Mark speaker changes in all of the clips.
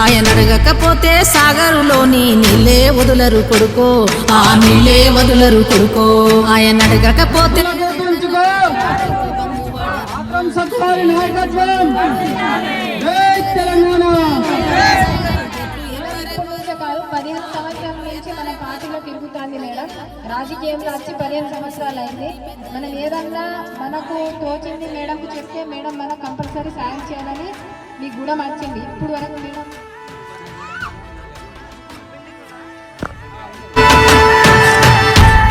Speaker 1: ఆయన అడగకపోతే సాగరులోని నీళ్ళే వదులరు కొడుకో ఆ నీళ్ళే వదులరు కొడుకో ఆయన అడగకపోతే
Speaker 2: పదిహేను సంవత్సరాల నుంచి మన పార్టీలో తిరుగుతుంది మేడం రాజకీయంలో వచ్చి పదిహేను సంవత్సరాలు అయింది మనం ఏదన్నా మనకు తోచింది మేడంకు చెప్తే మేడం మనం కంపల్సరీ సాయం చేయాలని మీ కూడా వచ్చింది ఇప్పుడు వరకు మేడం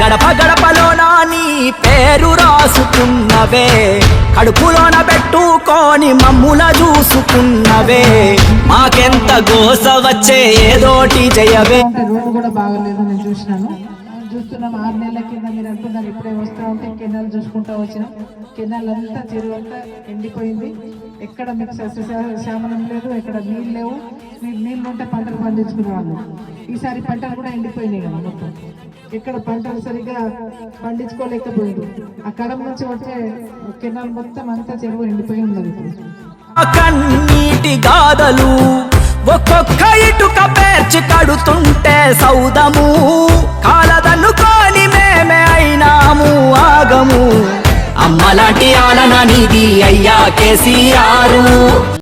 Speaker 3: గడప గడపలోన నీ పేరు రాసుకున్నవే. కడుపులోన పెట్టుకొని మమ్ముల చూసుకున్నవే. మాకెంత గోస వచ్చే ఏదోటి
Speaker 4: చేయవే రోడ్డు కూడా బాగలేదు నేను చూసినాను. చూస్తున్నాం ఆరు నెలల కింద మీరు అంటున్నారు ఇప్పుడే వస్తూ ఉంటే కెనాల్ చూసుకుంటూ వచ్చినాం. కెనాల్ అంతా చెరువు అంతా ఎండిపోయింది. ఎక్కడ మీకు సస్యశ్యామలం లేదు ఎక్కడ నీళ్ళు లేవు. మీరు నీళ్ళు ఉంటే పంటలు పండించుకునే వాళ్ళు ఈసారి పంటలు కూడా ఎండిపోయినాయి కదా మొత్తం. ఇక్కడ పంటలు సరిగ్గా పండించుకోలేకపోయింది. ఆ కడం నుంచి వచ్చే కెనాల్ మొత్తం అంతా చెరువు ఎండిపోయి ఉన్నది
Speaker 3: కన్నీటి గాథలు ఒక్కొక్క ఇటుక పేర్చి కడుతుంటే సౌదము. కాలదన్నుకొని మేమే అయినాము ఆగము. అమ్మలాంటి ఆలన నిధి అయ్యా కేసీఆర్.